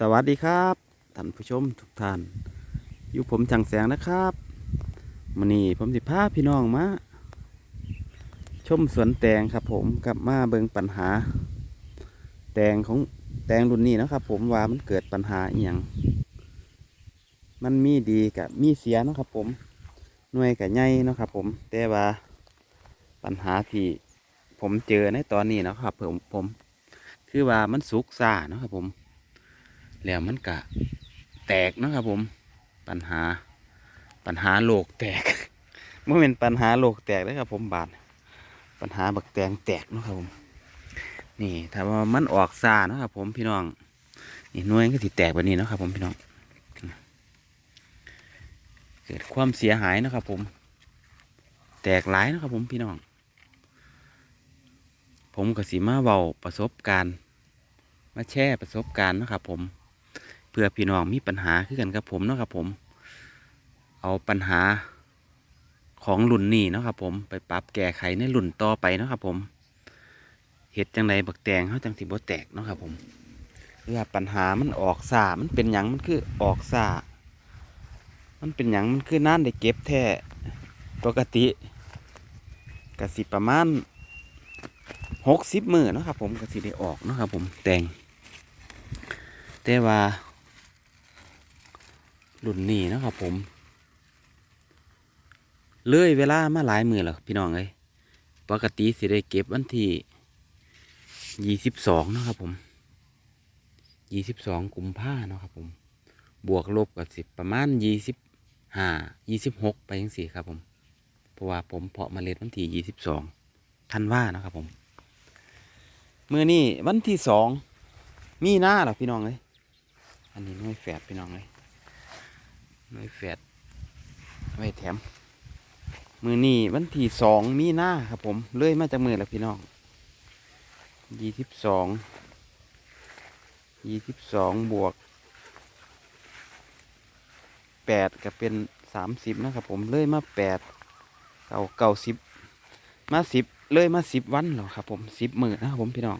สวัสดีครับท่านผู้ชมทุกท่าน อยู่ผมจังแสงนะครับมันนี้ผมสิพาพี่น้องมาชมสวนแตงครับ ผมกลับมาเบิงปัญหา แตงของแตงรุ่นนี้นะครับ ผมว่ามันเกิดปัญหาอหย่างมันมีดีกับมีเสียนะครับ ผมหน่วยกับใหญ่นะครับ ผมแต่ว่าปัญหาที่ผมเจอในตอนนี้นะครับผมผม คือว่ามันสุกซ่าเนะครับ ผม แล้วมันกะแตกนะครับผม ปัญหา ปัญหาโลกแตกเมื่อเป็นปัญหาโลกแตกนะครับผมบาดปัญหาบักแตงแตกนะครับผม นี่ถ้าว่ามันออกซ่านะครับผมพี่น้อง นี่หน่วยก็สิแตกแบบนี้นะครับผมพี่น้อง เกิดความเสียหายนะครับผม แตกหลายนะครับผมพี่น้อง ผมก็สิมาเบาประสบการณ์ มาแชร์ประสบการณ์นะครับผม พื่อพี่น้องมีปัญหาคือกันกับผมเนาะครับผม เอาปัญหาของรุ่นนี้เนาะครับผมไปปรับแก้ไขในรุ่นต่อไปเนาะครับผมเห็ดจังไดบักแตงเขาจังสิบ่แตกเนาะครับผมเพื่อปัญหามันออกซ่ามันเป็นหยังมันคือออกซ่ามันเป็นหยังมันคือน่านได้เก็บแท้ปกติกสิประมาณหกสิบมือเนาะครับผมกสิได้ออกเนาะครับผมแตงแต่ว่า รุ่นนี้นะครับผม เลื่อยเวลามาหลายมือแล้วพี่น้องเอ้ยปกติสิได้เก็บวันที่ยี่สิบสองนะครับผมยี่สิบสองกุมภาเนาะครับผม บวกลบกับสิบประมาณยี่สิบห้ายี่สิบหกไปยังสี่ครับผม เพราะว่าผมเพาะเมล็ดวันที่ยี่สิบสองธันว่านะครับผม มือนี่วันที่สองมีหน้าหรอพี่น้องเลย อันนี้น้อยแฝดพี่น้องเลย หน้อยแฝดไว้แถม มือนี่วันที่สองมีหน้าครับผม เลื่อยมาจากมือแล้วพี่น้องยี่สิบสองยี่สิบสองบวกแปดก็เป็นสามสิบนะครับผม เลื่อยมาแปดเก้าเก้าสิบมาสิบเลยมาสิบวันแล้วครับผมสิบหมื่นนะครับผมพี่น้อง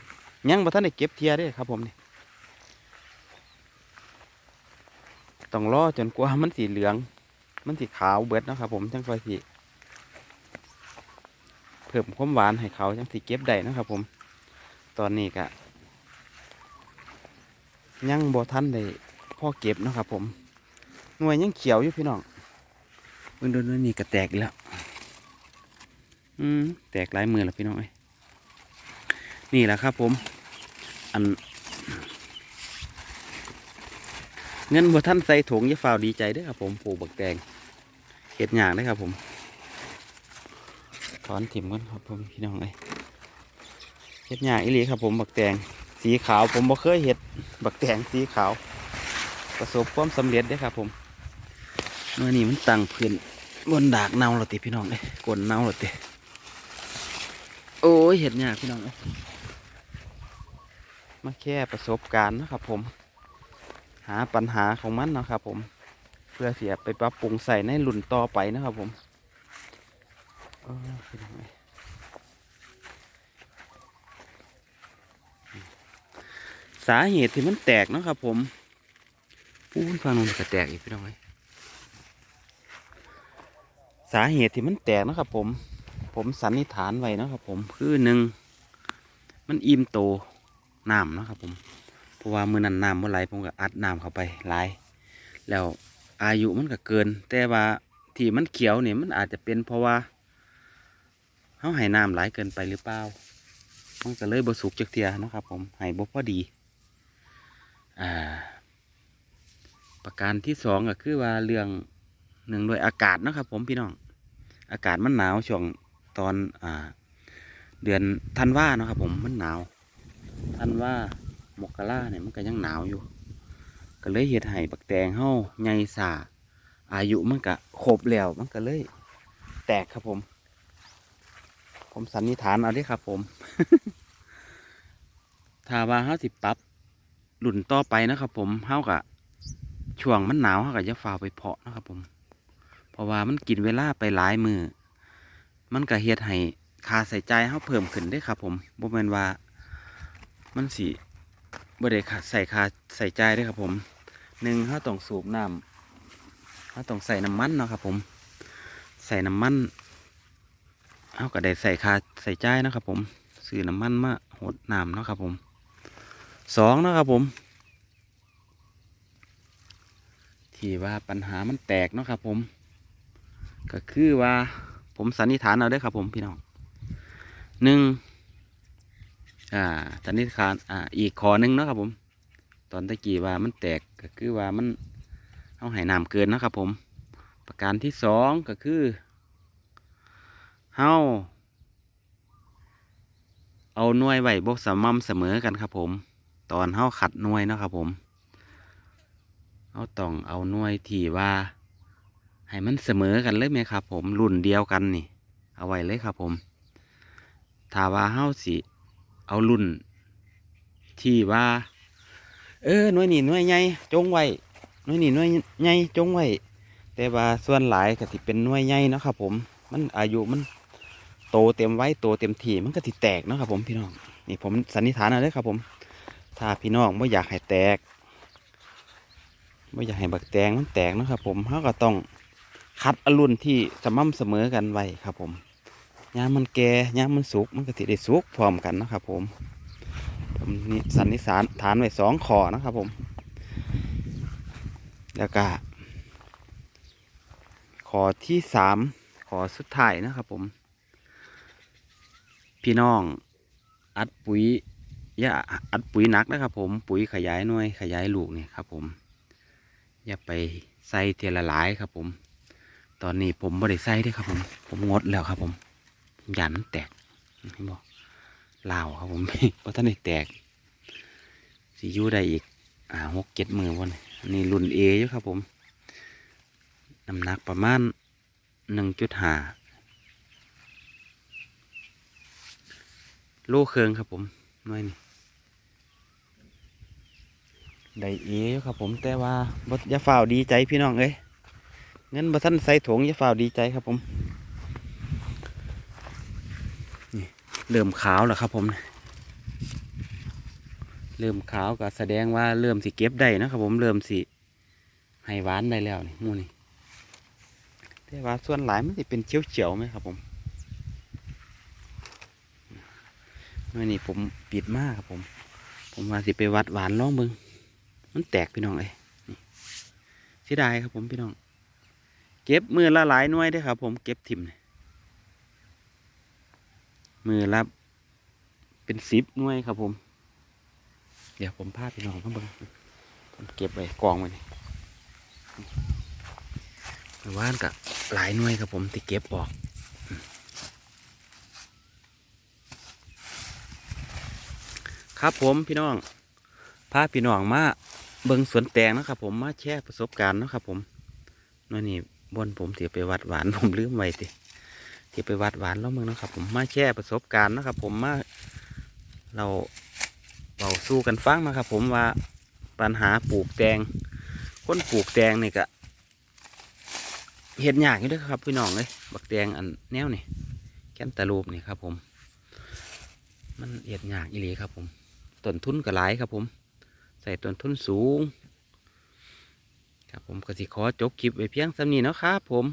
ยังบ่ท่านได้เก็บเทียเด้ครับผมเนี่ย ต้องรอจนกว่ามันสีเหลือง มันสีขาวเบิดนะครับผมจังค่อยสิเพิ่มความหวานให้เขาจังสิเก็บได้นะครับผม ตอนนี้ก็ยังบ่ท่านได้พ่อเก็บนะครับผมหน่วยยังเขียวอยู่พี่น้องเบิ่งดูหน่วยนี่ก็แตกอีแล้ว อืมแตกหลายมือแล้วพี่น้องเอ้นี่แหละครับผม อัน เงินบ่ท่านใส่ถุงย่าฝาวดีใจด้อครับผมปลูกบักแตงเห็ดหยางด้อครับผมถอนถิ่มกันครับผมพี่น้องเอ้ยเห็ดหยางอีหลีครับผมบักแตงสีขาวผมบ่เคยเห็ดบักแตงสีขาว ประสบความสำเร็จด้อครับผมเมื่อนี้มันตั้งพื้นบนดากเน่าและติพี่น้องเอ้ยกนเน่าและติโอ้ยเห็ดเนี่ยากพี่น้องเอ้ยมาแค่ประสบการณ์นะครับผม หาปัญหาของมันนะครับผม เพื่อเสียไปปรับปรุงใส่ในรุ่นต่อไปนะครับผมสาเหตุที่มันแตกเนาะครับผมพูนฟังนนก็แตกอีกพี่น้องเอ้ยสาเหตุที่มันแตกเนาะครับผม ผมสันนิษฐานไว้นะครับผมคือหนึ่งมันอิ่มโตน้ำเนาะครับผม ราะว่ามือนันน้ำเมื่อไหรผมก็อัดน้ำเข้าไปหลาย แล้วอายุมันก็เกิน แต่ว่าที่มันเขียวเนี่ยมันอาจจะเป็นเพราะว่าเขาให้น้ำหลายเกินไปหรือเปล่ามันก็เลยบสุกจักเทียนะครับ ผมให้บ่พอดีอ่าประการที่สองก็คือว่าเรื่องหนึ่งโดวยอากาศนะครับ ผมพี่น้อง อากาศมันหนาวช่วงตอนอ่าเดือนธันวาเนาะครับผมมันหนาวธันวา มกราเนี่ยมันก็ยังหนาวอยู่ ก็เลยเฮ็ดให้บักแตงเฮาใหญ่สาอายุมันก็ครบแล้วมันก็เลย แตกครับผม ผมสันนิษฐานเอาด้ครับ ผมถ้าว่าเฮาสิปรับรุ่นต่อไปนะครับ ผมเฮาก็ช่วงมันหนาวเฮาก็จะฝ่าวไปเพาะนะครับ ผม เพราะว่ามันกินเวลาไปหลายมือมันก็เฮ็ดให้ค่าใส่ใจเฮาเพิ่มขึ้นได้ครับ ผมบ่แม่นว่า มันสิ บ่ได้ขาใส่คาใส่ใจด้วยครับผมหนึ่งเขาต้องสูบน้ำเขาต้องใส่น้ำมันเนาะครับ ผม ใส่น้ำมันเขาก็ได้ใส่คาใส่ใจนะครับ ผมซื้อน้ำมันมาหดน้ำเนาะครับ ผมสองเนาะครับผม ที่ว่าปัญหามันแตกเนาะครับ ผม ก็คือว่าผมสันนิษฐานเอาได้ครับ ผมพี่น้องหนึ่ง อ่าสันนิษฐาอ่าอีกข้อหนึ่งเนาะครับผม ตอนตะกี้ว่ามันแตกก็คือว่ามันเอาใหายน้ำเกินนะครับผม ประการที่สองก็คือเฮาเอาหน่วยไว้บกสม่ำเสมอกันครับผม ตอนเฮาขัดหน่วยเนาะครับผมเฮาต้องเอาหน่วยที่ว่า ให้มันเสมอกันเลยไหมครับ ผมรุ่นเดียวกันนี่ เอาไว้เลยครับผมถ้าว่าเฮาสิ เอารุ่น ที่ว่า เออหน่วยนี่หน่วยใหญ่จงไว้หน่วยนี่หน่วยใหญ่จงไว้แต่ว่าส่วนหลายก็สิเป็นหน่วยใหญ่นะครับผม มันอายุมันโตเต็มไว้โตเต็มที่มันก็สิแตกนะครับผมพี่น้องนี่ผมสันนิษฐานเอาเลยครับผม ถ้าพี่น้องไม่อยากให้แตกไม่อยากให้บักแตงมันแตกนะครับผมเขาก็ต้องคัดอรุณที่สม่ำเสมอกันไว้ครับผม ยามมันแก่ยามมันสุกมันก็ติได้สุกพร้อมกันนะครับ ผมผมนี่สันนิษฐานฐานไว้สองขอนะครับ ผม แล้วก็ขอที่สามขอสุดท้ายนะครับ ผม พี่น้องอัดปุ๋ยอย่าอัดปุ๋ยนักนะครับ ผมปุ๋ยขยายหน่วยขยายลูกนี่ครับ ผม อย่าไปใส่เทละหลายครับ ผม ตอนนี้ผมไม่ได้ใส่ด้วยครับ ผม ผมงดแล้วครับผม ยันมันแตกเห็นบอกลาวครับผมเพราะท่านได้แตกสิอยู่ได้อีก อ่าหกเจ็ดมือวันนนี้รุ่นเออยู่ครับผมน้ำหนักประมาณหนึ่งจุดห้าโลเครืองครับผมน้อยนี่ได้เออยู่ครับผมแต่ว่าบดอย่าฝ่าวดีใจพี่น้องเอ้ยเงินบ่ท่านใส่ถุงยาฝ่าวดีใจครับผมนี่ เริ่มขาวแล้วครับผม เริ่มขาวก็แสดงว่าเริ่มสิเก็บได้นะครับผมเริ่มสิให้หวานได้แล้วนี่มูนี่แต่ว่าส่วนหลายมันจะเป็นเขียวเฉียวๆไหมครับผมมื่อนี้ผมปิดมากครับผม ผมว่าสิไปวัดหวานล่องเบิงมันแตกพี่น้องเลยนี่เสียดายครับผมพี่น้อง เก็บมือละหลายน่วยเด้ครับผมเก็บทิมเนี่ย มือละเป็นสิบหน่วยครับผม เดี๋ยวผมพาพี่น้องมาเบิ่งผมเก็บไว้กองไว้นี่เมื่านกับหลายหน่วยครับผมที่เก็บออกครับผมพี่น้องพาพี่น้องมาเบิงสวนแตงนะครับผมมาแชร์ประสบการณ์นะครับผมนั่นนี่บนผมเสียไปวัดหวานผมลืมไว้ติ ที่ไปวัดหวานแล้วมึงนะครับ ผมมาแชร์ประสบการณ์นะครับ ผมมาเราเบาสู้กันฟังนะครับ ผมว่าปัญหาปลูกแตงคนปลูกแตงนี่ก็เห็ดยากอยู่เด้วยครับพี่น้องเลยบักแตงอันแนวนี่แก้มตะลูปนี่ครับ ผม มันเห็ดหยากอีหลีครับ ผมต้นทุนก็หลายครับ ผม ใส่ต้นทุนสูง ครับผมก็สิขอจบคลิปไว้เพียงสำนี้เนาะครับผม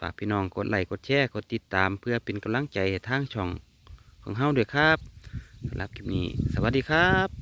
ฝากพี่น้องกดไลค์กดแชร์กดติดตามเพื่อเป็นกำลังใจทางช่องของเฮาด้วยครับสำหรับคลิปนี้ สวัสดีครับ